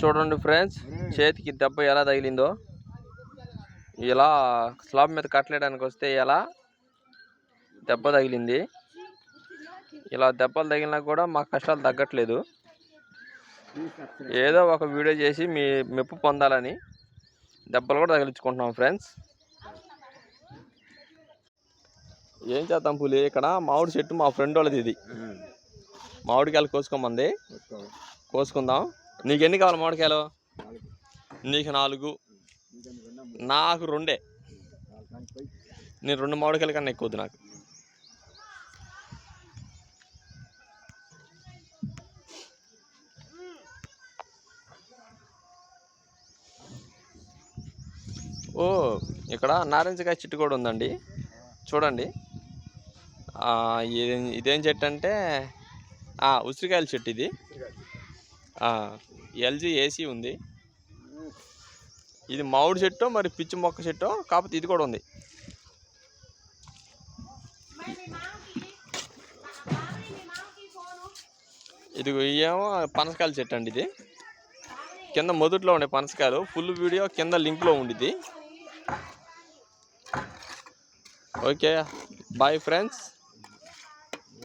చూడండి ఫ్రెండ్స్ చేతికి దెబ్బ ఎలా తగిలిందో. ఇలా స్లాబ్ మీద కట్టలేడానికి వస్తే ఎలా దెబ్బ తగిలింది. ఇలా దెబ్బలు తగిలినా కూడా మా కష్టాలు తగ్గట్లేదు. ఏదో ఒక వీడియో చేసి మీ మెప్పు పొందాలని దెబ్బలు కూడా తగిలించుకుంటున్నాం ఫ్రెండ్స్. ఏం చేద్దాం పులి ఇక్కడ మామిడి చెట్టు మా ఫ్రెండ్ వాళ్ళది ఇది. మామిడికాయలు కోసుకోమంది. కోసుకుందాం. నీకు ఎన్ని కావాలి మామిడికాయలు? నీకు నాలుగు. నాకు రెండే. నేను రెండు మామిడికాయల కన్నా ఎక్కువ వద్దు నాకు. ఓ ఇక్కడ నారింజకాయ చెట్టు కూడా ఉందండి. చూడండి. ఇది- చెట్టు అంటే ఉసిరికాయల చెట్టు ఇది. ఎల్జీ ఏసీ ఉంది. ఇది మామిడి చెట్టు మరి పిచ్చి మొక్క చెట్టు కాకపోతే ఇది కూడా ఉంది. ఇది ఏమో పనసకాయల చెట్టు అండి ఇది. కింద మొదట్లో ఉండే పనసకాయలు ఫుల్ వీడియో కింద లింక్లో ఉండిద్ది. Okay bye friends.